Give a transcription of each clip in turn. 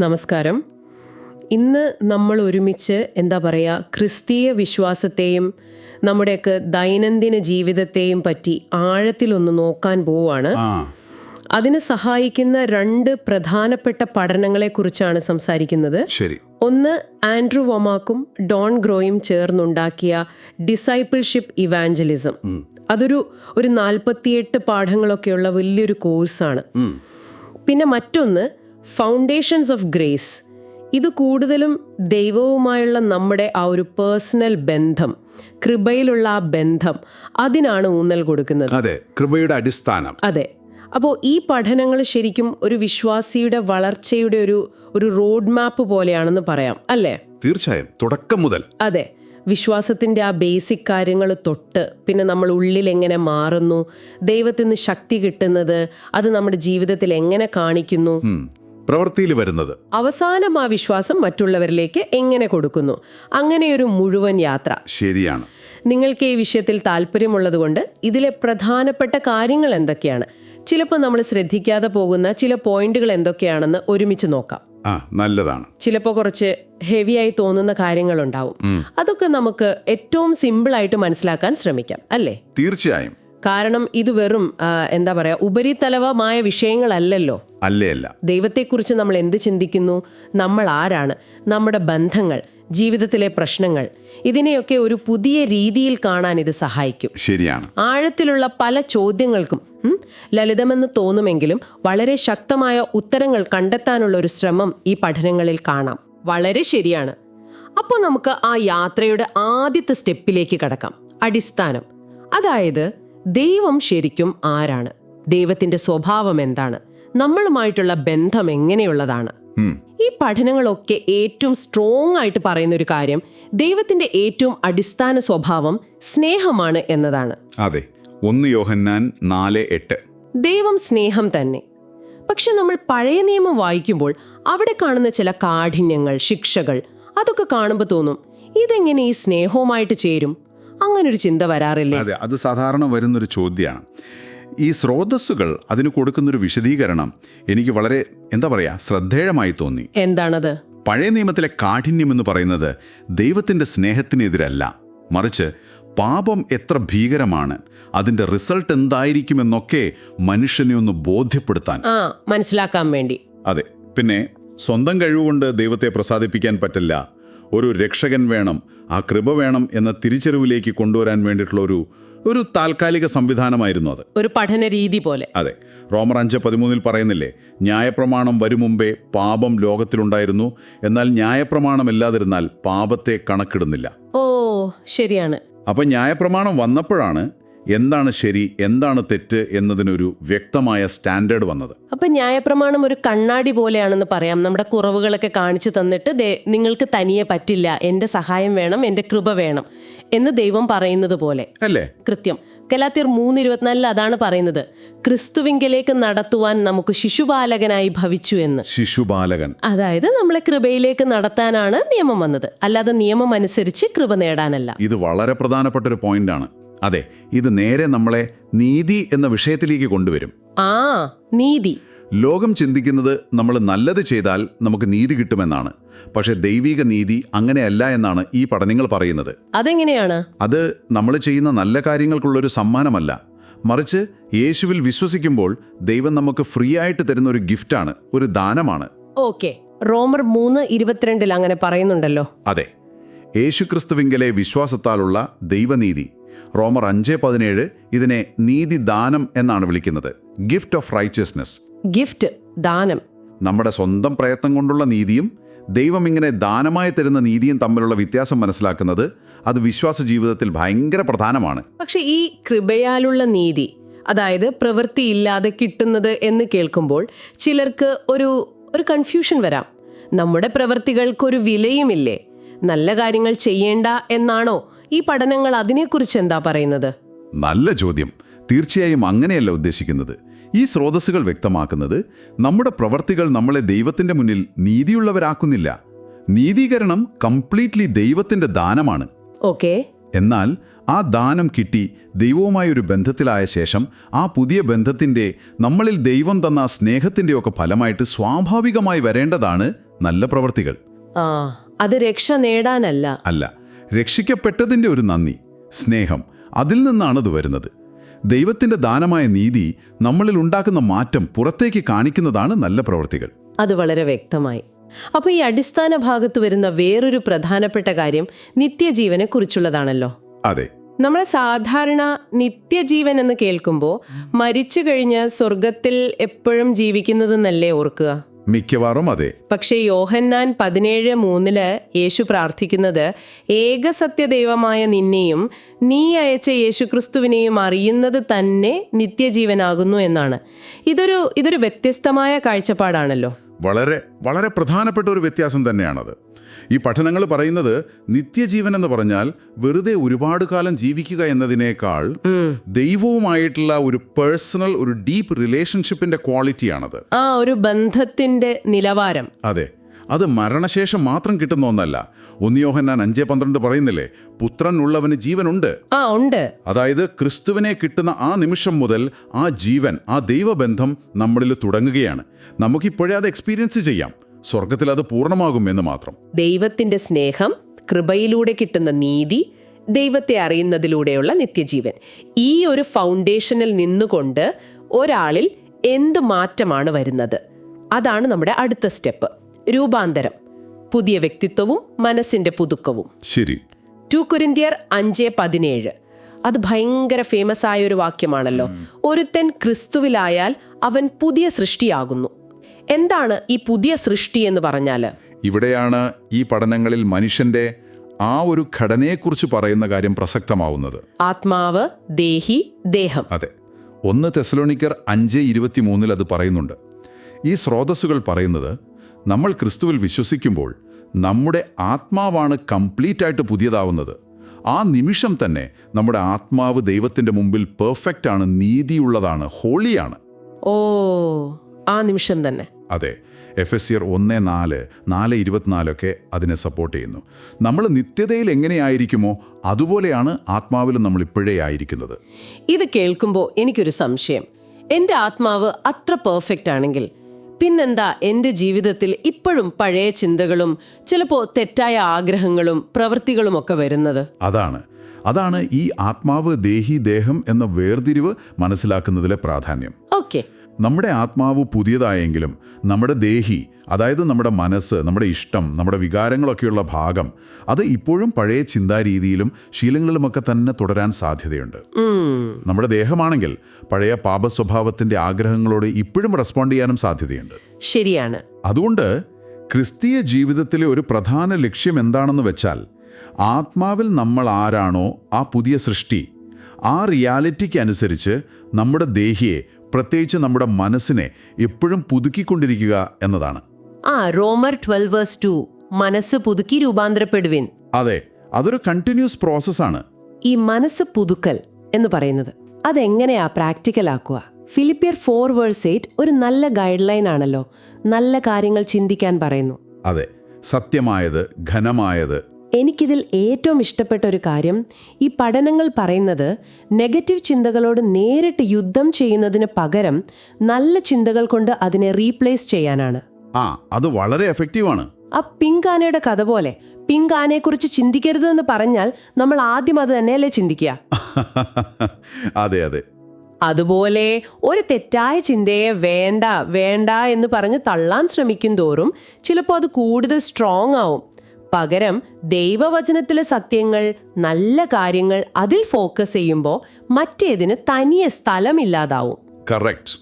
നമസ്കാരം. ഇന്ന് നമ്മൾ ഒരുമിച്ച് എന്താ പറയുക ക്രിസ്തീയ വിശ്വാസത്തെയും നമ്മുടെയൊക്കെ ദൈനംദിന ജീവിതത്തെയും പറ്റി ആഴത്തിലൊന്ന് നോക്കാൻ പോവുകയാണ് അതിന് സഹായിക്കുന്ന രണ്ട് പ്രധാനപ്പെട്ട പഠനങ്ങളെ കുറിച്ചാണ് സംസാരിക്കുന്നത് ഒന്ന് ആൻഡ്രു വൊമാക്കും ഡോൺ ഗ്രോയും ചേർന്നുണ്ടാക്കിയ ഡിസൈപ്പിൾഷിപ്പ് ഇവാഞ്ചലിസം. അതൊരു ഒരു നാൽപ്പത്തിയെട്ട് പാഠങ്ങളൊക്കെയുള്ള വലിയൊരു കോഴ്സാണ്. പിന്നെ മറ്റൊന്ന് ഫൗണ്ടേഷൻസ് ഓഫ് ഗ്രേസ് ഇത് കൂടുതലും ദൈവവുമായുള്ള നമ്മുടെ ആ ഒരു പേഴ്സണൽ ബന്ധം കൃപയിലുള്ള ആ ബന്ധം അതിനാണ് ഊന്നൽ കൊടുക്കുന്നത്. അതെ കൃപയുടെ അടിസ്ഥാനം. അതെ. അപ്പോൾ ഈ പഠനങ്ങൾ ശരിക്കും ഒരു വിശ്വാസിയുടെ വളർച്ചയുടെ ഒരു ഒരു റോഡ് മാപ്പ് പോലെയാണെന്ന് പറയാം അല്ലേ? തീർച്ചയായും തുടക്കം മുതൽ. അതെ. വിശ്വാസത്തിന്റെ ആ ബേസിക് കാര്യങ്ങൾ തൊട്ട് പിന്നെ നമ്മൾ ഉള്ളിൽ എങ്ങനെ മാറുന്നു ദൈവത്തിൽ നിന്ന് ശക്തി കിട്ടുന്നത് അത് നമ്മുടെ ജീവിതത്തിൽ എങ്ങനെ കാണിക്കുന്നു പ്രവൃത്തിയിൽ വരുന്നത്. അവസാനം ആ വിശ്വാസം മറ്റുള്ളവരിലേക്ക് എങ്ങനെ കൊടുക്കുന്നു? അങ്ങനെയൊരു മുഴുവൻ യാത്ര. ശരിയാണ്. നിങ്ങൾക്ക് ഈ വിഷയത്തിൽ താല്പര്യമുള്ളതുകൊണ്ട് ഇതിലെ പ്രധാനപ്പെട്ട കാര്യങ്ങൾ എന്തൊക്കെയാണ്? ചിലപ്പോൾ നമ്മൾ ശ്രദ്ധിക്കാതെ പോകുന്ന ചില പോയിന്റുകൾ എന്തൊക്കെയാണെന്ന് ഒരുമിച്ച് നോക്കാം. ആ നല്ലതാണ്. ചിലപ്പോൾ കുറച്ച് ഹെവി ആയി തോന്നുന്ന കാര്യങ്ങൾ ഉണ്ടാവും അതൊക്കെ നമുക്ക് ഏറ്റവും സിമ്പിൾ ആയിട്ട് മനസ്സിലാക്കാൻ ശ്രമിക്കാം അല്ലേ? തീർച്ചയായും. കാരണം ഇത് വെറും എന്താ പറയാ ഉപരിതലവമായ വിഷയങ്ങളല്ലല്ലോ. അല്ലേ അല്ല ദൈവത്തെക്കുറിച്ച് നമ്മൾ എന്ത് ചിന്തിക്കുന്നു? നമ്മൾ ആരാണ്? നമ്മുടെ ബന്ധങ്ങൾ ജീവിതത്തിലെ പ്രശ്നങ്ങൾ ഇതിനെയൊക്കെ ഒരു പുതിയ രീതിയിൽ കാണാൻ ഇത് സഹായിക്കും. ശരിയാണ്. ആഴത്തിലുള്ള പല ചോദ്യങ്ങൾക്കും ലളിതമെന്ന് തോന്നുമെങ്കിലും വളരെ ശക്തമായ ഉത്തരങ്ങൾ കണ്ടെത്താനുള്ള ഒരു ശ്രമം ഈ പഠനങ്ങളിൽ കാണാം. വളരെ ശരിയാണ്. അപ്പോൾ നമുക്ക് ആ യാത്രയുടെ ആദ്യത്തെ സ്റ്റെപ്പിലേക്ക് കടക്കാം. അടിസ്ഥാനം. അതായത് ദൈവം ശരിക്കും ആരാണ്? ദൈവത്തിന്റെ സ്വഭാവം എന്താണ്? നമ്മളുമായിട്ടുള്ള ബന്ധം എങ്ങനെയുള്ളതാണ്? ഈ പഠനങ്ങളൊക്കെ ഏറ്റവും സ്ട്രോങ് ആയിട്ട് പറയുന്ന ഒരു കാര്യം ദൈവത്തിന്റെ ഏറ്റവും അടിസ്ഥാന സ്വഭാവം സ്നേഹമാണ് എന്നതാണ്. അതെ. ഒന്ന് യോഹന്നാൻ നാല് എട്ട്. ദൈവം സ്നേഹം തന്നെ. പക്ഷെ നമ്മൾ പഴയ നിയമം വായിക്കുമ്പോൾ അവിടെ കാണുന്ന ചില കാഠിന്യങ്ങൾ ശിക്ഷകൾ അതൊക്കെ കാണുമ്പോൾ തോന്നും ഇതെങ്ങനെ ഈ സ്നേഹവുമായിട്ട് ചേരും? അങ്ങനൊരു ചിന്ത വരാറില്ല? അതെ അത് സാധാരണ വരുന്നൊരു ചോദ്യമാണ് ഈ സ്രോതസ്സുകൾ അതിന് കൊടുക്കുന്നൊരു വിശദീകരണം എനിക്ക് വളരെ എന്താ പറയാ ശ്രദ്ധേയമായി തോന്നി. എന്താണത്? പഴയ നിയമത്തിലെ കാഠിന്യം എന്ന് പറയുന്നത് ദൈവത്തിന്റെ സ്നേഹത്തിനെതിരല്ല. മറിച്ച് പാപം എത്ര ഭീകരമാണ് അതിന്റെ റിസൾട്ട് എന്തായിരിക്കുമെന്നൊക്കെ മനുഷ്യനെ ഒന്ന് ബോധ്യപ്പെടുത്താൻ. മനസ്സിലാക്കാൻ വേണ്ടി. അതെ പിന്നെ സ്വന്തം കഴിവുകൊണ്ട് ദൈവത്തെ പ്രസാദിപ്പിക്കാൻ പറ്റില്ല. ഒരു രക്ഷകൻ വേണം ആ കൃപ വേണം എന്ന തിരിച്ചറിവിലേക്ക് കൊണ്ടുവരാൻ വേണ്ടിയിട്ടുള്ള ഒരു ഒരു താൽക്കാലിക സംവിധാനമായിരുന്നു അത്. ഒരു പഠന രീതി പോലെ. അതെ. റോമർ അഞ്ച് പതിമൂന്നിൽ പറയുന്നില്ലേ ന്യായപ്രമാണം വരും മുമ്പേ പാപം ലോകത്തിലുണ്ടായിരുന്നു എന്നാൽ ന്യായപ്രമാണം ഇല്ലാതിരുന്നാൽ പാപത്തെ കണക്കിടുന്നില്ല. ഓ ശരിയാണ്. അപ്പൊ ന്യായപ്രമാണം വന്നപ്പോഴാണ് എന്താണ് ശരി എന്താണ് തെറ്റ് എന്നതിനൊരു വ്യക്തമായ സ്റ്റാൻഡേർഡ് വന്നത്. അപ്പൊ ന്യായപ്രമാണം ഒരു കണ്ണാടി പോലെയാണെന്ന് പറയാം. നമ്മുടെ കുറവുകളൊക്കെ കാണിച്ചു തന്നിട്ട് നിങ്ങൾക്ക് തനിയെ പറ്റില്ല എന്റെ സഹായം വേണം എന്റെ കൃപ വേണം എന്ന് ദൈവം പറയുന്നത് പോലെ. അല്ലേ? കൃത്യം. കലാത്തിർ മൂന്ന് ഇരുപത്തിനാലിൽ അതാണ് പറയുന്നത്. ക്രിസ്തുവിങ്കലേക്ക് നടത്തുവാൻ നമുക്ക് ശിശുപാലകനായി ഭവിച്ചു എന്ന്. ശിശുബാലകൻ അതായത് നമ്മളെ കൃപയിലേക്ക് നടത്താനാണ് നിയമം വന്നത്. അല്ലാതെ നിയമം അനുസരിച്ച് കൃപ നേടാനല്ല. ഇത് വളരെ പ്രധാനപ്പെട്ട ഒരു പോയിന്റാണ് അതെ ഇത് നേരെ നമ്മളെ നീതി എന്ന വിഷയത്തിലേക്ക് കൊണ്ടുവരും. ആ നീതി. ലോകം ചിന്തിക്കുന്നത് നമ്മൾ നല്ലത് ചെയ്താൽ നമുക്ക് നീതി കിട്ടുമെന്നാണ്. പക്ഷേ ദൈവിക നീതി അങ്ങനെയല്ല എന്നാണ് ഈ പഠനങ്ങൾ പറയുന്നത്. അതെങ്ങനെയാണ്? അത് നമ്മൾ ചെയ്യുന്ന നല്ല കാര്യങ്ങൾക്കുള്ളൊരു സമ്മാനമല്ല. മറിച്ച് യേശുവിൽ വിശ്വസിക്കുമ്പോൾ ദൈവം നമുക്ക് ഫ്രീ ആയിട്ട് തരുന്ന ഒരു ഗിഫ്റ്റാണ് ഒരു ദാനമാണ്. ഓക്കെ റോമർ മൂന്ന് ഇരുപത്തിരണ്ടിൽ അങ്ങനെ പറയുന്നുണ്ടല്ലോ. അതെ യേശുക്രിസ്തുവിങ്കലെ വിശ്വാസത്താലുള്ള ദൈവനീതി. റോമർ അഞ്ച് പതിനേഴ് ഇതിനെ നീതി ദാനം എന്നാണ് വിളിക്കുന്നത്. ഗിഫ്റ്റ് ഓഫ് റൈച്ചസ്നെസ് ഗിഫ്റ്റ് ദാനം. നമ്മുടെ സ്വന്തം പ്രയത്നം കൊണ്ടുള്ള നീതിയും ദൈവം ഇങ്ങനെ ദാനമായി തരുന്ന നീതിയും തമ്മിലുള്ള വ്യത്യാസം മനസ്സിലാക്കുന്നത് അത് വിശ്വാസ ജീവിതത്തിൽ ഭയങ്കര പ്രധാനമാണ്. പക്ഷെ ഈ കൃപയാലുള്ള നീതി അതായത് പ്രവൃത്തിയില്ലാതെ കിട്ടുന്നത് എന്ന് കേൾക്കുമ്പോൾ ചിലർക്ക് ഒരു ഒരു കൺഫ്യൂഷൻ വരാം. നമ്മുടെ പ്രവൃത്തികൾക്കൊരു വിലയുമില്ലേ? നല്ല കാര്യങ്ങൾ ചെയ്യേണ്ട എന്നാണോ? ഈ പഠനങ്ങൾ അതിനെക്കുറിച്ച് എന്താ പറയുന്നത്? നല്ല ചോദ്യം. തീർച്ചയായും അങ്ങനെയല്ല ഉദ്ദേശിക്കുന്നത്. ഈ സ്രോതസ്സുകൾ വ്യക്തമാക്കുന്നത് നമ്മുടെ പ്രവർത്തികൾ നമ്മളെ ദൈവത്തിന്റെ മുന്നിൽ നീതിയുള്ളവരാക്കുന്നില്ല. നീതീകരണം കംപ്ലീറ്റ്ലി ദൈവത്തിന്റെ ദാനമാണ്. ഓക്കെ. എന്നാൽ ആ ദാനം കിട്ടി ദൈവവുമായി ഒരു ബന്ധത്തിലായ ശേഷം ആ പുതിയ ബന്ധത്തിന്റെ നമ്മളിൽ ദൈവം തന്ന ആ സ്നേഹത്തിന്റെയൊക്കെ ഫലമായിട്ട് സ്വാഭാവികമായി വരേണ്ടതാണ് നല്ല പ്രവർത്തികൾ. അത് രക്ഷ നേടാനല്ല. അല്ല. രക്ഷിക്കപ്പെട്ടതിന്റെ ഒരു നന്ദി സ്നേഹം അതിൽ നിന്നാണത് വരുന്നത്. ദൈവത്തിന്റെ ദാനമായ നീതി നമ്മളിൽ ഉണ്ടാക്കുന്ന മാറ്റം പുറത്തേക്ക് കാണിക്കുന്നതാണ് നല്ല പ്രവൃത്തികൾ. അത് വളരെ വ്യക്തമായി. അപ്പോൾ ഈ അടിസ്ഥാന ഭാഗത്ത് വരുന്ന വേറൊരു പ്രധാനപ്പെട്ട കാര്യം നിത്യജീവനെ കുറിച്ചുള്ളതാണല്ലോ. അതെ. നമ്മൾ സാധാരണ നിത്യജീവൻ എന്ന് കേൾക്കുമ്പോൾ മരിച്ചു കഴിഞ്ഞ് സ്വർഗത്തിൽ എപ്പോഴും ജീവിക്കുന്നതെന്നല്ലേ ഓർക്കുക? മിക്കവാറും അതെ. പക്ഷേ യോഹന്നാൻ പതിനേഴ് മൂന്നിൽ യേശു പ്രാർത്ഥിക്കുന്നത് ഏകസത്യ ദൈവമായ നിന്നെയും നീ അയച്ച യേശുക്രിസ്തുവിനെയും അറിയുന്നത് തന്നെ നിത്യജീവനാകുന്നു എന്നാണ്. ഇതൊരു ഇതൊരു വ്യത്യസ്തമായ കാഴ്ചപ്പാടാണല്ലോ. വളരെ വളരെ പ്രധാനപ്പെട്ട ഒരു വ്യത്യാസം തന്നെയാണത്. ഈ പഠനങ്ങൾ പറയുന്നത് നിത്യജീവൻ എന്ന് പറഞ്ഞാൽ വെറുതെ ഒരുപാട് കാലം ജീവിക്കുക എന്നതിനേക്കാൾ ദൈവവുമായിട്ടുള്ള ഒരു പേഴ്സണൽ ഒരു ഡീപ്പ് റിലേഷൻഷിപ്പിന്റെ ക്വാളിറ്റിയാണത് ആ ഒരു ബന്ധത്തിന്റെ നിലവാരം. അതെ. അത് മരണശേഷം മാത്രം കിട്ടുന്ന ഒന്നല്ല. ഒന്നിയോഹന്നാൻ അഞ്ചേ പന്ത്രണ്ട് പറയുന്നില്ലേ? പുത്രൻ ഉള്ളവന് ജീവനുണ്ട്. ആ ഉണ്ട്. അതായത് ക്രിസ്തുവിനെ കിട്ടുന്ന ആ നിമിഷം മുതൽ ആ ജീവൻ ആ ദൈവബന്ധം നമ്മളിൽ തുടങ്ങുകയാണ്. നമുക്കിപ്പോഴേ അത് എക്സ്പീരിയൻസ് ചെയ്യാം. സ്വർഗത്തിൽ അത് പൂർണമാകും എന്ന് മാത്രം. ദൈവത്തിന്റെ സ്നേഹം കൃപയിലൂടെ കിട്ടുന്ന നീതി ദൈവത്തെ അറിയുന്നതിലൂടെയുള്ള നിത്യജീവൻ. ഈ ഒരു ഫൗണ്ടേഷനിൽ നിന്നുകൊണ്ട് ഒരാളിൽ എന്ത് മാറ്റമാണ് വരുന്നത്? അതാണ് നമ്മുടെ അടുത്ത സ്റ്റെപ്പ് രൂപാന്തരം. പുതിയ വ്യക്തിത്വവും മനസ്സിന്റെ പുതുക്കവും. ശരി. ടു കുരിന്തിയർ അഞ്ച് പതിനേഴ്. അത് ഭയങ്കര ഫേമസ് ആയ ഒരു വാക്യമാണല്ലോ. ഒരുത്തൻ ക്രിസ്തുവിലായാൽ അവൻ പുതിയ സൃഷ്ടിയാകുന്നു. എന്താണ് ഈ പുതിയ സൃഷ്ടി എന്ന് പറഞ്ഞാൽ ഇവിടെയാണ് ഈ പഠനങ്ങളിൽ മനുഷ്യന്റെ ആ ഒരു ഘടനയെക്കുറിച്ച് പറയുന്ന കാര്യം പ്രസക്തമാവുന്നത്. ആത്മാവ് ദേഹി ദേഹം. അതെ. ഒന്ന് തെസലോണിക്കർ അഞ്ച് ഇരുപത്തിമൂന്നിൽ അത് പറയുന്നുണ്ട്. ഈ സ്രോതസ്സുകൾ പറയുന്നത് നമ്മൾ ക്രിസ്തുവിൽ വിശ്വസിക്കുമ്പോൾ നമ്മുടെ ആത്മാവാണ് കംപ്ലീറ്റ് ആയിട്ട് പുതിയതാവുന്നത്. ആ നിമിഷം തന്നെ നമ്മുടെ ആത്മാവ് ദൈവത്തിന്റെ മുമ്പിൽ പെർഫെക്റ്റ് ആണ് നീതിയുള്ളതാണ് ഹോളിയാണ്. ഓ ആ നിമിഷം തന്നെ. അതെ എഫ് എസ് സിയർ ഒന്ന് നാല് നാല് ഇരുപത്തിനാലൊക്കെ അതിനെ സപ്പോർട്ട് ചെയ്യുന്നു. നമ്മൾ നിത്യതയിൽ എങ്ങനെയായിരിക്കുമോ അതുപോലെയാണ് ആത്മാവിലും നമ്മൾ ഇപ്പോഴേ ആയിരിക്കുന്നത്. ഇത് കേൾക്കുമ്പോൾ എനിക്കൊരു സംശയം. എന്റെ ആത്മാവ് അത്ര പെർഫെക്റ്റ് ആണെങ്കിൽ പിന്നെന്താ എന്റെ ജീവിതത്തിൽ ഇപ്പോഴും പഴയ ചിന്തകളും ചിലപ്പോൾ തെറ്റായ ആഗ്രഹങ്ങളും പ്രവൃത്തികളും ഒക്കെ വരുന്നത്? അതാണ്. അതാണ് ഈ ആത്മാവ് ദേഹി ദേഹം എന്ന വേർതിരിവ് മനസ്സിലാക്കുന്നതിലെ പ്രാധാന്യം. നമ്മുടെ ആത്മാവ് പുതിയതായെങ്കിലും നമ്മുടെ ദേഹി അതായത് നമ്മുടെ മനസ്സ് നമ്മുടെ ഇഷ്ടം നമ്മുടെ വികാരങ്ങളൊക്കെയുള്ള ഭാഗം അത് ഇപ്പോഴും പഴയ ചിന്താരീതിയിലും ശീലങ്ങളിലുമൊക്കെ തന്നെ തുടരാൻ സാധ്യതയുണ്ട്. നമ്മുടെ ദേഹമാണെങ്കിൽ പഴയ പാപ സ്വഭാവത്തിന്റെ ആഗ്രഹങ്ങളോട് ഇപ്പോഴും റെസ്പോണ്ട് ചെയ്യാനും സാധ്യതയുണ്ട്. ശരിയാണ്. അതുകൊണ്ട് ക്രിസ്തീയ ജീവിതത്തിലെ ഒരു പ്രധാന ലക്ഷ്യം എന്താണെന്ന് വെച്ചാൽ ആത്മാവിൽ നമ്മൾ ആരാണോ ആ പുതിയ സൃഷ്ടി ആ റിയാലിറ്റിക്ക് അനുസരിച്ച് നമ്മുടെ ദേഹിയെ പ്രത്യേകിച്ച് നമ്മുടെ മനസ്സിനെ എപ്പോഴും പുതുക്കിക്കൊണ്ടിരിക്കുക എന്നതാണ്. ആ റോമർ ട്വൽവ് വേഴ്സ് ടു. മനസ്സ് പുതുക്കി രൂപാന്തരപ്പെടുവിൻ. അതെ അതൊരു കണ്ടിന്യൂസ് പ്രോസസ് ആണ് ഈ മനസ്സ് പുതുക്കൽ എന്ന് പറയുന്നത് അതെങ്ങനെയാ പ്രാക്ടിക്കൽ ആക്കുക ഫിലിപ്പിയർ ഫോർ വേഴ്സ് എയ്റ്റ് ഒരു നല്ല ഗൈഡ് ലൈൻ ആണല്ലോ. നല്ല കാര്യങ്ങൾ ചിന്തിക്കാൻ പറയുന്നു. അതെ സത്യമായത് ഘനമായത് എനിക്കിതിൽ ഏറ്റവും ഇഷ്ടപ്പെട്ട ഒരു കാര്യം ഈ പഠനങ്ങൾ പറയുന്നത് നെഗറ്റീവ് ചിന്തകളോട് നേരിട്ട് യുദ്ധം ചെയ്യുന്നതിന് പകരം നല്ല ചിന്തകൾ കൊണ്ട് അതിനെ റീപ്ലേസ് ചെയ്യാനാണ്. ആ അത് വളരെ എഫക്റ്റീവാണ്. ആ പിങ്ക് ആനയുടെ കഥ പോലെ പിങ്ക് ചിന്തിക്കരുത് എന്ന് പറഞ്ഞാൽ നമ്മൾ ആദ്യം അത് തന്നെയല്ലേ ചിന്തിക്കുക. അതെ അതെ. അതുപോലെ ഒരു തെറ്റായ ചിന്തയെ വേണ്ട വേണ്ട എന്ന് പറഞ്ഞ് തള്ളാൻ ശ്രമിക്കും തോറും ചിലപ്പോൾ അത് കൂടുതൽ സ്ട്രോങ് ആവും. പകരം ദൈവവചനത്തിലെ സത്യങ്ങൾ നല്ല കാര്യങ്ങൾ അതിൽ ഫോക്കസ് ചെയ്യുമ്പോൾ മറ്റേതിന് തനിയെ സ്ഥലമില്ലാതാവും. കറക്റ്റ്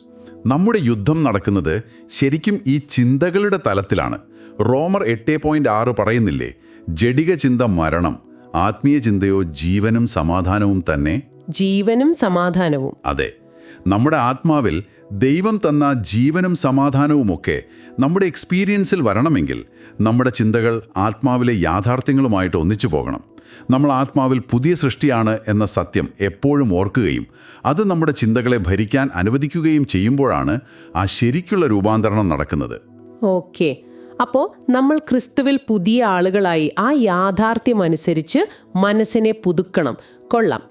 നമ്മുടെ യുദ്ധം നടക്കുന്നത് ശരിക്കും ഈ ചിന്തകളുടെ തലത്തിലാണ്. റോമർ എട്ട് പോയിന്റ് ആറ് പറയുന്നില്ലേ ജഡിക ചിന്ത മരണം ആത്മീയ ചിന്തയോ ജീവനും സമാധാനവും തന്നെ? ജീവനും സമാധാനവും. അതെ. നമ്മുടെ ആത്മാവിൽ ദൈവം തന്ന ജീവനും സമാധാനവുമൊക്കെ നമ്മുടെ എക്സ്പീരിയൻസിൽ വരണമെങ്കിൽ നമ്മുടെ ചിന്തകൾ ആത്മാവിലെ യാഥാർത്ഥ്യങ്ങളുമായിട്ട് ഒന്നിച്ചു പോകണം. നമ്മൾ ആത്മാവിൽ പുതിയ സൃഷ്ടിയാണ് എന്ന സത്യം എപ്പോഴും ഓർക്കുകയും അത് നമ്മുടെ ചിന്തകളെ ഭരിക്കാൻ അനുവദിക്കുകയും ചെയ്യുമ്പോഴാണ് ആ ശരിക്കുള്ള രൂപാന്തരണം നടക്കുന്നത്. ഓക്കെ. അപ്പോൾ നമ്മൾ ക്രിസ്തുവിൽ പുതിയ ആളുകളായി ആ യാഥാർത്ഥ്യം അനുസരിച്ച് മനസ്സിനെ പുതുക്കണം. കൊള്ളാം.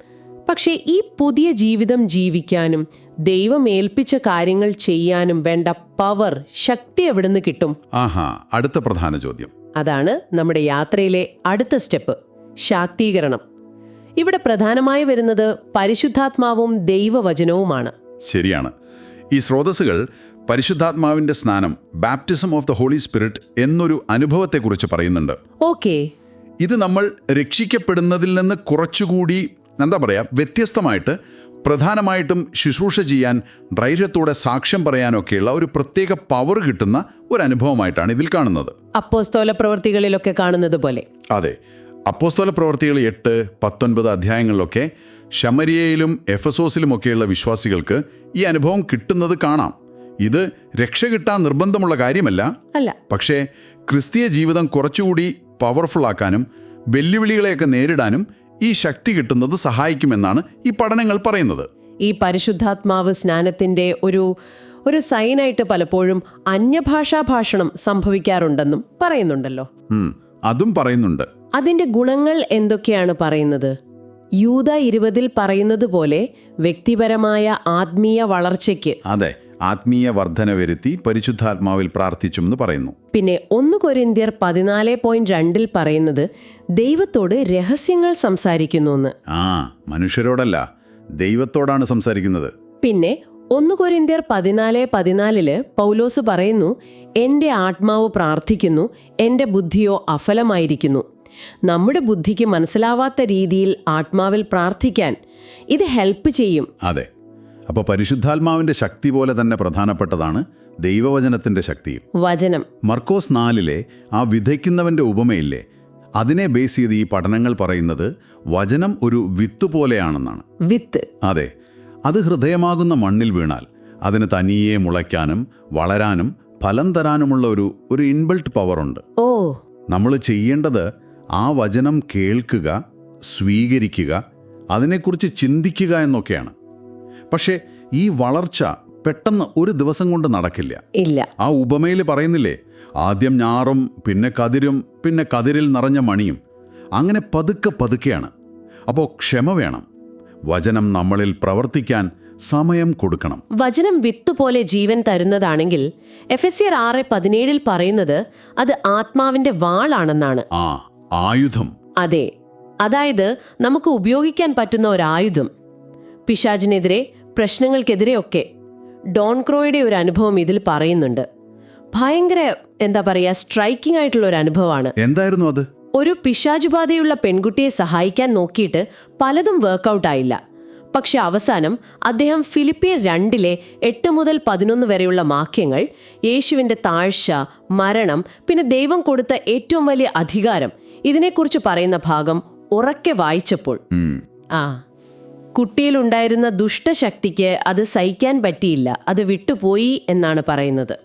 പക്ഷേ ഈ പുതിയ ജീവിതം ജീവിക്കാനും ദൈവം ഏൽപ്പിച്ച കാര്യങ്ങൾ ചെയ്യാനും വേണ്ട പവർ ശക്തി എവിടുന്ന് കിട്ടും? ആഹാ അടുത്ത പ്രധാന ചോദ്യം. അതാണ് നമ്മുടെ യാത്രയിലെ അടുത്ത സ്റ്റെപ്പ് ശാക്തീകരണം. ഇവിടെ പ്രധാനമായി വരുന്നത് പരിശുദ്ധാത്മാവും ദൈവവചനവുമാണ്. ശരിയാണ്. ഈ സ്രോതസ്സുകൾ പരിശുദ്ധാത്മാവിന്റെ സ്നാനം baptism of the Holy Spirit എന്നൊരു അനുഭവത്തെ കുറിച്ച് പറയുന്നുണ്ട്. ഓക്കെ. ഇത് നമ്മൾ രക്ഷിക്കപ്പെടുന്നതിൽ നിന്ന് കുറച്ചുകൂടി എന്താ പറയാ വ്യത്യസ്തമായിട്ട് പ്രധാനമായിട്ടും ശുശ്രൂഷ ചെയ്യാൻ ധൈര്യത്തോടെ സാക്ഷ്യം പറയാനൊക്കെയുള്ള ഒരു പ്രത്യേക പവർ കിട്ടുന്ന ഒരു അനുഭവമായിട്ടാണ് ഇതിൽ കാണുന്നത്. അപ്പോസ്തോല പ്രവൃത്തികളിലൊക്കെ കാണുന്നത് പോലെ. അതെ. അപ്പോസ്തോല പ്രവർത്തികൾ എട്ട് പത്തൊൻപത് അധ്യായങ്ങളിലൊക്കെ ശമരിയയിലും എഫസോസിലുമൊക്കെയുള്ള വിശ്വാസികൾക്ക് ഈ അനുഭവം കിട്ടുന്നത് കാണാം. ഇത് രക്ഷ കിട്ടാൻ നിർബന്ധമുള്ള കാര്യമല്ല. അല്ല. പക്ഷേ ക്രിസ്തീയ ജീവിതം കുറച്ചുകൂടി പവർഫുൾ ആക്കാനും വെല്ലുവിളികളെയൊക്കെ നേരിടാനും ഈ ശക്തി കിട്ടുന്നത് സഹായിക്കുമെന്നാണ് ഈ പഠനങ്ങൾ പറയുന്നത്. ഈ പരിശുദ്ധാത്മാവ് സ്നാനത്തിന്റെ ഒരു ഒരു സൈനായിട്ട് പലപ്പോഴും അന്യഭാഷാ ഭാഷണം സംഭവിക്കാറുണ്ടെന്നും പറയുന്നുണ്ടല്ലോ. അതും പറയുന്നുണ്ട്. അതിന്റെ ഗുണങ്ങൾ എന്തൊക്കെയാണ് പറയുന്നത്? യൂത ഇരുപതിൽ പറയുന്നത് പോലെ വ്യക്തിപരമായ ആത്മീയ വളർച്ചയ്ക്ക് അതെ ആത്മീയ വർധന വരുത്തി പരിശുദ്ധാത്മാവിൽ പ്രാർത്ഥിച്ചുമെന്ന് പറയുന്നു. പിന്നെ ഒന്ന് കൊരിന്ത്യർ പതിനാല് പോയിന്റ് രണ്ടിൽ പറയുന്നത് ദൈവത്തോട് രഹസ്യങ്ങൾ സംസാരിക്കുന്നു എന്ന് ആ മനുഷ്യരോടല്ല ദൈവത്തോടാണ് സംസാരിക്കുന്നത്. പിന്നെ ഒന്ന് കൊരിന്ത്യർ പതിനാല് പതിനാലിൽ പൗലോസ് പറയുന്നു എന്റെ ആത്മാവ് പ്രാർത്ഥിക്കുന്നു എന്റെ ബുദ്ധിയോ അഫലമായിരിക്കുന്നു. നമ്മുടെ ബുദ്ധിക്ക് മനസ്സിലാവാത്ത രീതിയിൽ ആത്മാവിൽ പ്രാർത്ഥിക്കാൻ ഇത് ഹെൽപ്പ് ചെയ്യും. അതെ. അപ്പോൾ പരിശുദ്ധാത്മാവിന്റെ ശക്തി പോലെ തന്നെ പ്രധാനപ്പെട്ടതാണ് ദൈവവചനത്തിന്റെ ശക്തിയും. വചനം. മർക്കോസ് നാലിലെ ആ വിതയ്ക്കുന്നവന്റെ ഉപമയില്ലേ? അതിനെ ബേസ് ചെയ്ത് ഈ പഠനങ്ങൾ പറയുന്നത് വചനം ഒരു വിത്ത് പോലെയാണെന്നാണ്. വിത്ത്. അതെ. അത് ഹൃദയമാകുന്ന മണ്ണിൽ വീണാൽ അതിന് തനിയെ മുളയ്ക്കാനും വളരാനും ഫലം തരാനുമുള്ള ഒരു ഒരു ഇൻബിൾട്ട് ഉണ്ട് ഓ. നമ്മൾ ചെയ്യേണ്ടത് ആ വചനം കേൾക്കുക സ്വീകരിക്കുക അതിനെക്കുറിച്ച് ചിന്തിക്കുക എന്നൊക്കെയാണ്. പക്ഷേ ഈ വളർച്ച പെട്ടെന്ന് ഒരു ദിവസം കൊണ്ട് നടക്കില്ല. ഇല്ല. ആ ഉപമയിൽ പറയുന്നില്ലേ ആദ്യം ഞാറും പിന്നെ കതിരും പിന്നെ കതിരിൽ നിറഞ്ഞ മണിയും. അങ്ങനെ പതുക്കെ പതുക്കെയാണ്. അപ്പോൾ ക്ഷമ വേണം. വചനം നമ്മളിൽ പ്രവർത്തിക്കാൻ സമയം കൊടുക്കണം. വചനം വിത്തുപോലെ ജീവൻ തരുന്നതാണെങ്കിൽ എഫ് എസ് ആർ ആറ് പതിനേഴിൽ പറയുന്നത് അത് ആത്മാവിന്റെ വാളാണെന്നാണ്. ആ ആയുധം. അതെ അതായത് നമുക്ക് ഉപയോഗിക്കാൻ പറ്റുന്ന ഒരു ആയുധം പിശാചിനെതിരെ പ്രശ്നങ്ങൾക്കെതിരെയൊക്കെ ഡോൺ ക്രോയുടെ ഒരു അനുഭവം ഇതിൽ പറയുന്നുണ്ട്. ഭയങ്കര എന്താ പറയാ സ്ട്രൈക്കിംഗ് ആയിട്ടുള്ള ഒരു അനുഭവമാണ്. എന്തായിരുന്നു അത്? ഒരു പിശാചുബാധയുള്ള പെൺകുട്ടിയെ സഹായിക്കാൻ നോക്കിയിട്ട് പലതും വർക്കൗട്ട് ആയില്ല. പക്ഷെ അവസാനം അദ്ദേഹം ഫിലിപ്പിയർ രണ്ടിലെ എട്ട് മുതൽ പതിനൊന്ന് വരെയുള്ള വാക്യങ്ങൾ യേശുവിന്റെ താഴ്ച മരണം പിന്നെ ദൈവം കൊടുത്ത ഏറ്റവും വലിയ അധികാരം ഇതിനെക്കുറിച്ച് പറയുന്ന ഭാഗം ഉറക്കെ വായിച്ചപ്പോൾ. ആ. കുട്ടിയിലുണ്ടായിരുന്ന ദുഷ്ടശക്തിക്ക് അത് സഹിക്കാൻ പറ്റിയില്ല. അത് വിട്ടുപോയി എന്നാണ് പറയുന്നത്.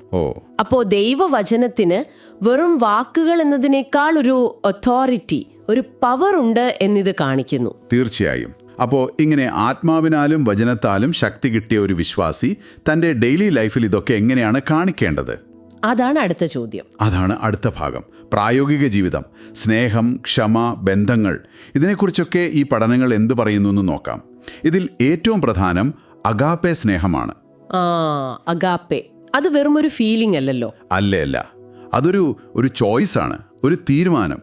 അപ്പോ ദൈവവചനത്തിന് വെറും വാക്കുകൾ എന്നതിനേക്കാൾ ഒരു അതോറിറ്റി ഒരു പവർ ഉണ്ട് എന്നിത് കാണിക്കുന്നു. തീർച്ചയായും. അപ്പോ ഇങ്ങനെ ആത്മാവിനാലും വചനത്താലും ശക്തി കിട്ടിയ ഒരു വിശ്വാസി തന്റെ ഡെയിലി ലൈഫിൽ ഇതൊക്കെ എങ്ങനെയാണ് കാണിക്കേണ്ടത്? അതാണ് അടുത്ത ചോദ്യം. അതാണ് അടുത്ത ഭാഗം. പ്രായോഗിക ജീവിതം സ്നേഹം ക്ഷമ ബന്ധങ്ങൾ ഇതിനെക്കുറിച്ചൊക്കെ ഈ പഠനങ്ങൾ എന്ത് പറയുന്നു എന്ന് നോക്കാം. ഇതിൽ ഏറ്റവും പ്രധാനം അഗാപ്പെ സ്നേഹമാണ്. ആ അഗാപ്പെ അത് വെറും ഒരു ഫീലിംഗ് അല്ലല്ലോ. അല്ലേ അല്ല. അതൊരു ഒരു ചോയ്സ് ആണ് ഒരു തീരുമാനം.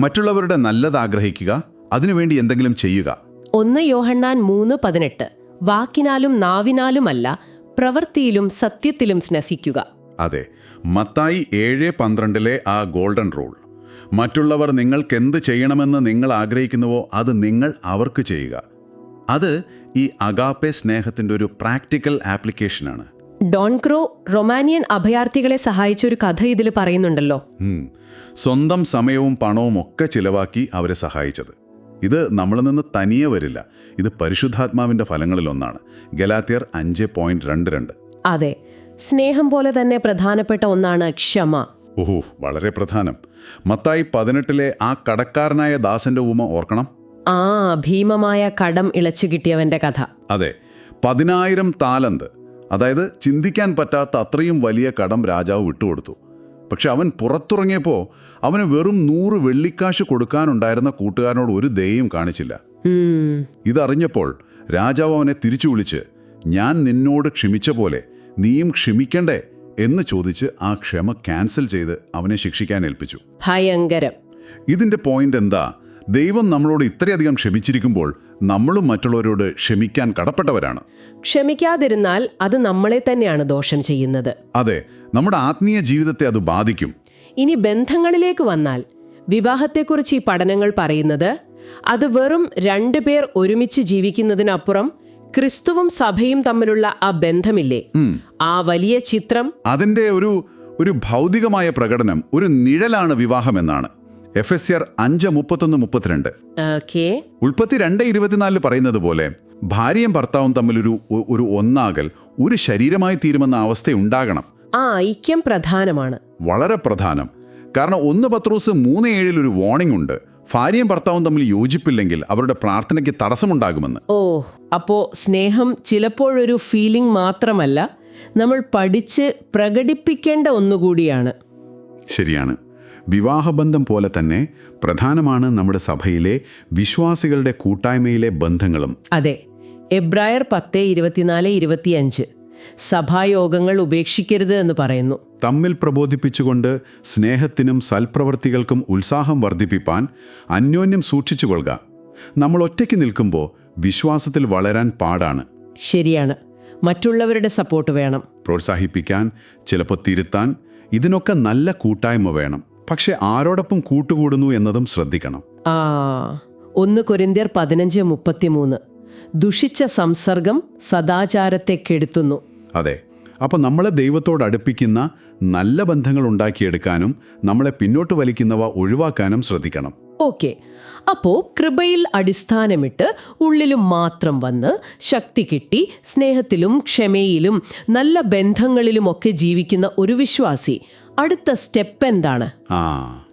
മറ്റുള്ളവരുടെ നല്ലത് ആഗ്രഹിക്കുക അതിനുവേണ്ടി എന്തെങ്കിലും ചെയ്യുക. ഒന്ന് യോഹണ്ണാൻ മൂന്ന് പതിനെട്ട്. വാക്കിനാലും നാവിനാലുമല്ല പ്രവൃത്തിയിലും സത്യത്തിലും സ്നസിക്കുക അതെ മത്തായി ഏഴ് പന്ത്രണ്ടിലെ ആ ഗോൾഡൻ റൂൾ. മറ്റുള്ളവർ നിങ്ങൾക്ക് എന്ത് ചെയ്യണമെന്ന് നിങ്ങൾ ആഗ്രഹിക്കുന്നുവോ അത് നിങ്ങൾ അവർക്ക് ചെയ്യുക. അത് ഈ അഗാപ്പെ സ്നേഹത്തിന്റെ ഒരു പ്രാക്ടിക്കൽ ആപ്ലിക്കേഷനാണ്. ഡോൺ ക്രോ റൊമാനിയൻ അഭയാർത്ഥികളെ സഹായിച്ച ഒരു കഥ ഇതിൽ പറയുന്നുണ്ടല്ലോ. സ്വന്തം സമയവും പണവും ഒക്കെ ചിലവാക്കി അവരെ സഹായിച്ചത്. ഇത് നമ്മളിൽ നിന്ന് തനിയെ വരില്ല. ഇത് പരിശുദ്ധാത്മാവിന്റെ ഫലങ്ങളിലൊന്നാണ്. ഗലാത്തിയർ അഞ്ച് പോയിന്റ് രണ്ട് രണ്ട്. അതെ സ്നേഹം പോലെ തന്നെ പ്രധാനപ്പെട്ട ഒന്നാണ് ക്ഷമ. ഓഹോ വളരെ പ്രധാനം. മത്തായി പതിനെട്ടിലെ ആ കടക്കാരനായ ദാസന്റെ ഉമ ഓർക്കണം. ആ ഭീമമായ കടം ഇളച്ചു കിട്ടിയവന്റെ കഥ. അതെ പതിനായിരം താലന്ത്. അതായത് ചിന്തിക്കാൻ പറ്റാത്ത അത്രയും വലിയ കടം രാജാവ് വിട്ടുകൊടുത്തു. പക്ഷെ അവൻ പുറത്തിറങ്ങിയപ്പോൾ അവന് വെറും നൂറ് വെള്ളിക്കാശ് കൊടുക്കാനുണ്ടായിരുന്ന കൂട്ടുകാരനോട് ഒരു ദയയും കാണിച്ചില്ല. ഇതറിഞ്ഞപ്പോൾ രാജാവ് അവനെ തിരിച്ചു വിളിച്ച് ഞാൻ നിന്നോട് ക്ഷമിച്ച പോലെ നീയും ക്ഷമിക്കണ്ടേ എന്ന് ചോദിച്ച് ആ ക്ഷമ ക്യാൻസൽ ചെയ്ത് അവനെ ശിക്ഷിക്കാൻ ഏൽപ്പിച്ചു. ഭയങ്കരം. ഇതിന്റെ പോയിന്റ് എന്താ? ദൈവം നമ്മളോട് ഇത്രയധികം ക്ഷമിച്ചിരിക്കുമ്പോൾ നമ്മളും മറ്റുള്ളവരോട് ക്ഷമിക്കാൻ കടപ്പെട്ടവരാണ്. ക്ഷമിക്കാതിരുന്നാൽ അത് നമ്മളെ തന്നെയാണ് ദോഷം ചെയ്യുന്നത്. അതെ നമ്മുടെ ആത്മീയ ജീവിതത്തെ അത് ബാധിക്കും. ഇനി ബന്ധങ്ങളിലേക്ക് വന്നാൽ വിവാഹത്തെക്കുറിച്ച് ഈ പഠനങ്ങൾ പറയുന്നത് അത് വെറും രണ്ടു പേർ ഒരുമിച്ച് ജീവിക്കുന്നതിനപ്പുറം ക്രിസ്തുവും സഭയും തമ്മിലുള്ള ആ ബന്ധമില്ലേ? ആ വലിയ ചിത്രം? അതിന്റെ ഒരു ഒരു ഭൗതികമായ പ്രകടനം ഒരു നിഴലാണ് വിവാഹമെന്നാണ് എഫ് എസ് ആർ അഞ്ച് മുപ്പത്തൊന്ന് മുപ്പത്തിരണ്ട്. ഓക്കേ. ഉൽപ്പത്തി രണ്ട് ഇരുപത്തിനാലിൽ പറയുന്നത് പോലെ ഭാര്യയും ഭർത്താവും തമ്മിലൊരു ഒരു ഒരു ഒന്നാകൽ ഒരു ശരീരമായി തീരുമെന്ന അവസ്ഥ ഉണ്ടാകണം. ആ ഐക്യം പ്രധാനമാണ്. വളരെ പ്രധാനം. കാരണം ഒന്ന് പത്രോസ് മൂന്ന് ഏഴിൽ ഒരു വാർണിംഗ് ഉണ്ട്. ഭാര്യയും ഭർത്താവും തമ്മിൽ യോജിപ്പില്ലെങ്കിൽ അവരുടെ പ്രാർത്ഥനയ്ക്ക് തടസ്സമുണ്ടാകുമെന്ന്. ഓ അപ്പോ സ്നേഹം ചിലപ്പോഴൊരു ഫീലിംഗ് മാത്രമല്ല നമ്മൾ പഠിച്ച് പ്രകടിപ്പിക്കേണ്ട ഒന്നുകൂടിയാണ്. ശരിയാണ്. വിവാഹബന്ധം പോലെ തന്നെ പ്രധാനമാണ് നമ്മുടെ സഭയിലെ വിശ്വാസികളുടെ കൂട്ടായ്മയിലെ ബന്ധങ്ങളും. അതെ എബ്രായർ പത്ത് ഇരുപത്തിനാല് ഇരുപത്തിയഞ്ച്. സഭായോഗങ്ങൾ ഉപേക്ഷിക്കരുത് എന്ന് പറയുന്നു. തമ്മിൽ പ്രബോധിപ്പിച്ചുകൊണ്ട് സ്നേഹത്തിനും സൽപ്രവർത്തികൾക്കും ഉത്സാഹം വർദ്ധിപ്പിക്കാൻ അന്യോന്യം സൂക്ഷിച്ചുകൊള്ളുക. നമ്മൾ ഒറ്റയ്ക്ക് നിൽക്കുമ്പോൾ വിശ്വാസത്തിൽ വളരാൻ പാടാണ്. ശരിയാണ്. മറ്റുള്ളവരുടെ സപ്പോർട്ട് വേണം. പ്രോത്സാഹിപ്പിക്കാൻ ചിലപ്പോൾ തിരുത്താൻ ഇതിനൊക്കെ നല്ല കൂട്ടായ്മ വേണം. പക്ഷെ ആരോടൊപ്പം കൂട്ടുകൂടുന്നു എന്നതും ശ്രദ്ധിക്കണം. ആ ഒന്ന് കൊരിന്ത്യർ പതിനഞ്ച് മുപ്പത്തിമൂന്ന്. ദുഷിച്ച സംസർഗം സദാചാരത്തെ കെടുത്തുന്നു. അതെ. അപ്പോൾ നമ്മളെ ദൈവത്തോട് അടുപ്പിക്കുന്ന നല്ല ബന്ധങ്ങൾ ഉണ്ടാക്കിയെടുക്കാനും നമ്മളെ പിന്നോട്ട് വലിക്കുന്നവ ഒഴിവാക്കാനും ശ്രദ്ധിക്കണം. ഓക്കെ. അപ്പോൾ കൃപയിൽ അടിസ്ഥാനമിട്ട് ഉള്ളിലും മാത്രം വന്ന് ശക്തി കിട്ടി സ്നേഹത്തിലും ക്ഷമയിലും നല്ല ബന്ധങ്ങളിലുമൊക്കെ ജീവിക്കുന്ന ഒരു വിശ്വാസി. അടുത്ത സ്റ്റെപ്പ് എന്താണ്?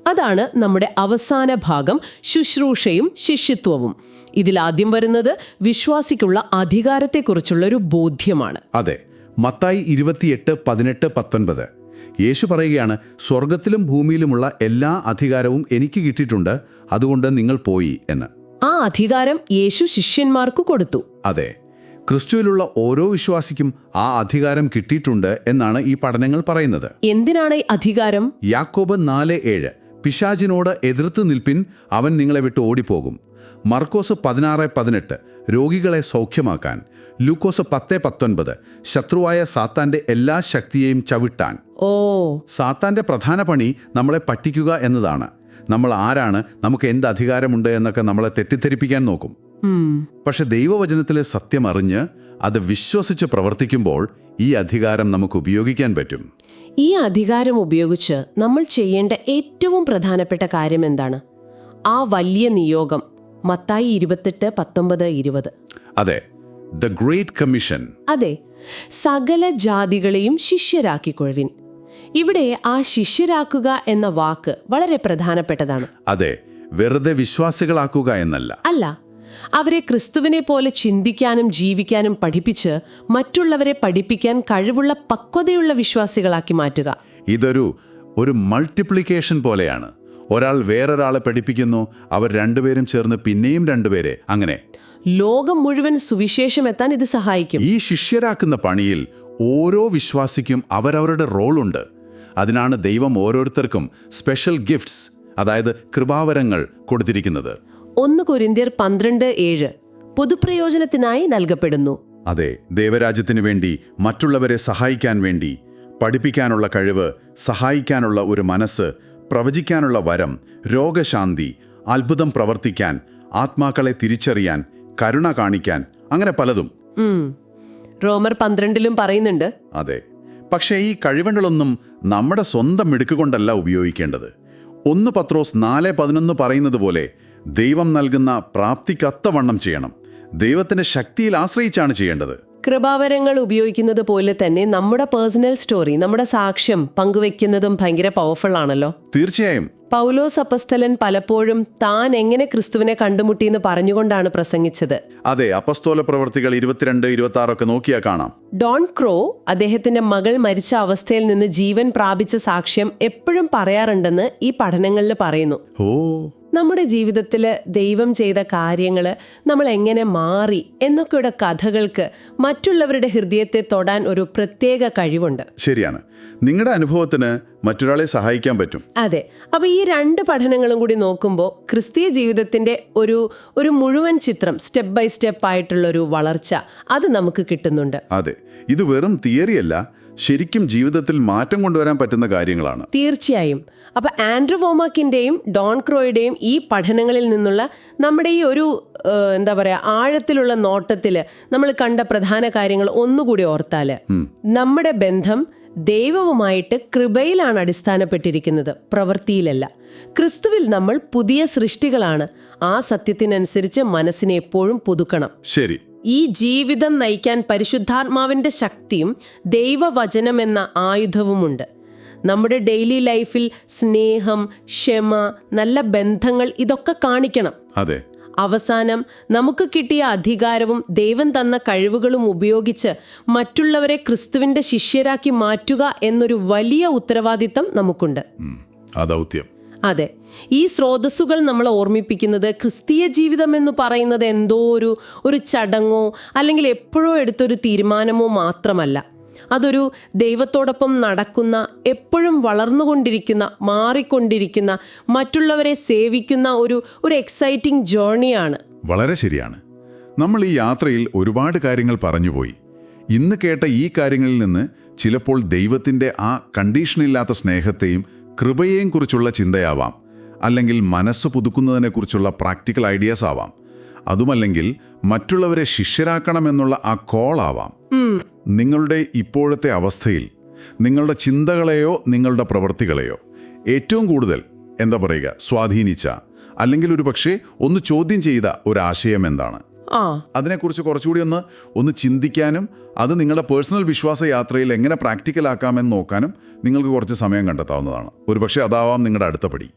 അതാണ് നമ്മുടെ അവസാന ഭാഗം ശുശ്രൂഷയും ശിഷ്യത്വവും. ഇതിൽ ആദ്യം വരുന്നത് വിശ്വാസിക്കുള്ള അധികാരത്തെക്കുറിച്ചുള്ള ഒരു ബോധ്യമാണ്. അതെ. മത്തായി ഇരുപത്തിയെട്ട് പതിനെട്ട് പത്തൊൻപത്. യേശു പറയുകയാണ് സ്വർഗത്തിലും ഭൂമിയിലുമുള്ള എല്ലാ അധികാരവും എനിക്ക് കിട്ടിയിട്ടുണ്ട് അതുകൊണ്ട് നിങ്ങൾ പോയി എന്ന്. ആ അധികാരം യേശു ശിഷ്യന്മാർക്ക് കൊടുത്തു. അതെ ക്രിസ്തുവിലുള്ള ഓരോ വിശ്വാസിക്കും ആ അധികാരം കിട്ടിയിട്ടുണ്ട് എന്നാണ് ഈ പഠനങ്ങൾ പറയുന്നത്. എന്തിനാണ് ഈ അധികാരം? യാക്കോബ് നാല് ഏഴ് പിശാചിനോട് എതിർത്ത് നിൽപ്പിൻ അവൻ നിങ്ങളെ വിട്ട് ഓടിപ്പോകും. മർക്കോസ് പതിനാറ് പതിനെട്ട് രോഗികളെ സൗഖ്യമാക്കാൻ ലൂക്കോസ് പത്ത് പത്തൊൻപത് ശത്രുവായ സാത്താന്റെ എല്ലാ ശക്തിയെയും ചവിട്ടാൻ. ഓ. സാത്താന്റെ പ്രധാന പണി നമ്മളെ പറ്റിക്കുക എന്നതാണ്. നമ്മൾ ആരാണ് നമുക്ക് എന്ത് അധികാരമുണ്ട് എന്നൊക്കെ നമ്മളെ തെറ്റിദ്ധരിപ്പിക്കാൻ നോക്കും. പക്ഷെ ദൈവവചനത്തിലെ സത്യം അറിഞ്ഞ് അത് വിശ്വസിച്ച് പ്രവർത്തിക്കുമ്പോൾ ഈ അധികാരം നമുക്ക് ഉപയോഗിക്കാൻ പറ്റും. ഈ അധികാരം ഉപയോഗിച്ച് നമ്മൾ ചെയ്യേണ്ട ഏറ്റവും പ്രധാനപ്പെട്ട കാര്യം എന്താണ്? ആ വലിയ നിയോഗം മത്തായി ഇരുപത്തെട്ട് പത്തൊമ്പത് ഇരുപത്. അതെ ദ ഗ്രേറ്റ് കമ്മീഷൻ അതെ സകല ജാതികളെയും ശിഷ്യരാക്കിക്കൊഴുവിൻ ഇവിടെ ആ ശിഷ്യരാക്കുക എന്ന വാക്ക് വളരെ പ്രധാനപ്പെട്ടതാണ്. അതെ വെറുതെ വിശ്വാസികളാക്കുക എന്നല്ല. അല്ല അവരെ ക്രിസ്തുവിനെ പോലെ ചിന്തിക്കാനും ജീവിക്കാനും പഠിപ്പിച്ച് മറ്റുള്ളവരെ പഠിപ്പിക്കാൻ കഴിവുള്ള പക്വതയുള്ള വിശ്വാസികളാക്കി മാറ്റുക. ഇതൊരു ഒരു മൾട്ടിപ്ലിക്കേഷൻ പോലെയാണ്. ഒരാൾ വേറൊരാളെ പഠിപ്പിക്കുന്നു അവർ രണ്ടുപേരും ചേർന്ന് പിന്നെയും രണ്ടുപേരെ. അങ്ങനെ. ലോകം മുഴുവൻ സുവിശേഷം എത്താൻ ഇത് സഹായിക്കും. ഈ ശിഷ്യരാക്കുന്ന പണിയിൽ ഓരോ വിശ്വാസിക്കും അവരവരുടെ റോളുണ്ട് അതിനാണ് ദൈവം ഓരോരുത്തർക്കും സ്പെഷ്യൽ ഗിഫ്റ്റ്സ് അതായത് കൃപാവരങ്ങൾ കൊടുത്തിരിക്കുന്നത്. ഒന്ന് കൊരിന്ത്യർ പന്ത്രണ്ട് ഏഴ്. പൊതുപ്രയോജനത്തിനായി നൽകപ്പെടുന്നു. അതെ ദേവരാജ്യത്തിനു വേണ്ടി മറ്റുള്ളവരെ സഹായിക്കാൻ വേണ്ടി പഠിപ്പിക്കാനുള്ള കഴിവ് സഹായിക്കാനുള്ള ഒരു മനസ്സ് പ്രവചിക്കാനുള്ള വരം രോഗശാന്തി അത്ഭുതം പ്രവർത്തിക്കാൻ ആത്മാക്കളെ തിരിച്ചറിയാൻ കരുണ കാണിക്കാൻ അങ്ങനെ പലതും. റോമർ പന്ത്രണ്ടിലും പറയുന്നുണ്ട്. അതെ. പക്ഷേ ഈ കഴിവുകളൊന്നും നമ്മുടെ സ്വന്തം മിടുക്കുകൊണ്ടല്ല ഉപയോഗിക്കേണ്ടത്. ഒന്ന് പത്രോസ് നാല് പതിനൊന്ന് പറയുന്നത് പോലെ ദൈവം നൽകുന്ന പ്രാപ്തിക്കത്തവണ്ണം ചെയ്യണം. ദൈവത്തിന്റെ ശക്തിയിൽ ആശ്രയിച്ചാണ് ചെയ്യേണ്ടത്. കൃപാവരങ്ങൾ ഉപയോഗിക്കുന്നത് പോലെ തന്നെ നമ്മുടെ പേഴ്സണൽ സ്റ്റോറി നമ്മുടെ സാക്ഷ്യം പങ്കുവെക്കുന്നതും ഭയങ്കര പവർഫുൾ ആണല്ലോ. തീർച്ചയായും. പൗലോസ് അപ്പസ്തലൻ പലപ്പോഴും താൻ എങ്ങനെ ക്രിസ്തുവിനെ കണ്ടുമുട്ടിയെന്ന് പറഞ്ഞുകൊണ്ടാണ് പ്രസംഗിച്ചത്. അതെ അപ്പസ്തോല പ്രവർത്തികൾ ഇരുപത്തിരണ്ട് ഇരുപത്തി ആറൊക്കെ നോക്കിയാൽ കാണാം. ഡോൺ ക്രോ അദ്ദേഹത്തിന്റെ മകൾ മരിച്ച അവസ്ഥയിൽ നിന്ന് ജീവൻ പ്രാപിച്ച സാക്ഷ്യം എപ്പോഴും പറയാറുണ്ടെന്ന് ഈ പഠനങ്ങളിൽ പറയുന്നു. ഓ. നമ്മുടെ ജീവിതത്തിൽ ദൈവം ചെയ്ത കാര്യങ്ങൾ നമ്മൾ എങ്ങനെ മാറി എന്നൊക്കെയുടെ കഥകൾക്ക് മറ്റുള്ളവരുടെ ഹൃദയത്തെ തൊടാൻ ഒരു പ്രത്യേക കഴിവുണ്ട്. ശരിയാണ്. നിങ്ങളുടെ അനുഭവത്തിന് മറ്റൊരാളെ സഹായിക്കാൻ പറ്റും. അതെ. അപ്പോൾ ഈ രണ്ട് പഠനങ്ങളും കൂടി നോക്കുമ്പോൾ ക്രിസ്തീയ ജീവിതത്തിന്റെ ഒരു ഒരു മുഴുവൻ ചിത്രം സ്റ്റെപ്പ് ബൈ സ്റ്റെപ്പ് ആയിട്ടുള്ള ഒരു വളർച്ച അത് നമുക്ക് കിട്ടുന്നുണ്ട്. അതെ. ഇത് വെറും തിയറിയല്ല ശരിക്കും ജീവിതത്തിൽ മാറ്റം കൊണ്ടുവരാൻ പറ്റുന്ന കാര്യങ്ങളാണ്. തീർച്ചയായും. അപ്പോൾ ആൻഡ്രു വോമാക്കിന്റെയും ഡോൺ ക്രോയുടെയും ഈ പഠനങ്ങളിൽ നിന്നുള്ള നമ്മുടെ ഈ ഒരു എന്താ പറയുക ആഴത്തിലുള്ള നോട്ടത്തിൽ നമ്മൾ കണ്ട പ്രധാന കാര്യങ്ങൾ ഒന്നുകൂടി ഓർത്താൽ നമ്മുടെ ബന്ധം ദൈവവുമായിട്ട് കൃപയിലാണ് അടിസ്ഥാനപ്പെട്ടിരിക്കുന്നത് പ്രവൃത്തിയിലല്ല. ക്രിസ്തുവിൽ നമ്മൾ പുതിയ സൃഷ്ടികളാണ്. ആ സത്യത്തിനനുസരിച്ച് മനസ്സിനെ എപ്പോഴും പുതുക്കണം. ശരി. ഈ ജീവിതം നയിക്കാൻ പരിശുദ്ധാത്മാവിന്റെ ശക്തിയും ദൈവവചനം എന്ന ആയുധവുമുണ്ട്. നമ്മുടെ ഡെയിലി ലൈഫിൽ സ്നേഹം ക്ഷമ നല്ല ബന്ധങ്ങൾ ഇതൊക്കെ കാണിക്കണം. അതെ. അവസാനം നമുക്ക് കിട്ടിയ അധികാരവും ദൈവം തന്ന കഴിവുകളും ഉപയോഗിച്ച് മറ്റുള്ളവരെ ക്രിസ്തുവിന്റെ ശിഷ്യരാക്കി മാറ്റുക എന്നൊരു വലിയ ഉത്തരവാദിത്തം നമുക്കുണ്ട്. അതെ. ഈ സ്രോതസ്സുകൾ നമ്മളെ ഓർമ്മിപ്പിക്കുന്നത് ക്രിസ്തീയ ജീവിതം എന്ന് പറയുന്നത് എന്തോ ഒരു ഒരു ചടങ്ങോ അല്ലെങ്കിൽ എപ്പോഴോ എടുത്തൊരു തീരുമാനമോ മാത്രമല്ല. അതൊരു ദൈവത്തോടൊപ്പം നടക്കുന്ന എപ്പോഴും വളർന്നുകൊണ്ടിരിക്കുന്ന മാറിക്കൊണ്ടിരിക്കുന്ന മറ്റുള്ളവരെ സേവിക്കുന്ന ഒരു ഒരു എക്സൈറ്റിംഗ് ജേർണിയാണ് വളരെ ശരിയാണ്. നമ്മൾ ഈ യാത്രയിൽ ഒരുപാട് കാര്യങ്ങൾ പറഞ്ഞുപോയി. ഇന്ന് കേട്ട ഈ കാര്യങ്ങളിൽ നിന്ന് ചിലപ്പോൾ ദൈവത്തിന്റെ ആ കണ്ടീഷനില്ലാത്ത സ്നേഹത്തെയും കൃപയെയും കുറിച്ചുള്ള ചിന്തയാവാം. അല്ലെങ്കിൽ മനസ്സ് പുതുക്കുന്നതിനെക്കുറിച്ചുള്ള പ്രാക്ടിക്കൽ ഐഡിയാസ് ആവാം. അതുമല്ലെങ്കിൽ മറ്റുള്ളവരെ ശിഷ്യരാക്കണമെന്നുള്ള ആ കോൾ ആവാം. നിങ്ങളുടെ ഇപ്പോഴത്തെ അവസ്ഥയിൽ നിങ്ങളുടെ ചിന്തകളെയോ നിങ്ങളുടെ പ്രവൃത്തികളെയോ ഏറ്റവും കൂടുതൽ എന്താ പറയുക സ്വാധീനിച്ച അല്ലെങ്കിൽ ഒരു പക്ഷേ ഒന്ന് ചോദ്യം ചെയ്ത ഒരു ആശയം എന്താണ്? അതിനെക്കുറിച്ച് കുറച്ചുകൂടി ഒന്ന് ഒന്ന് ചിന്തിക്കാനും അത് നിങ്ങളുടെ പേഴ്സണൽ വിശ്വാസ യാത്രയിൽ എങ്ങനെ പ്രാക്ടിക്കൽ ആക്കാമെന്ന് നോക്കാനും നിങ്ങൾക്ക് കുറച്ച് സമയം കണ്ടെത്താവുന്നതാണ്. ഒരുപക്ഷെ അതാവാം നിങ്ങളുടെ അടുത്ത പടി.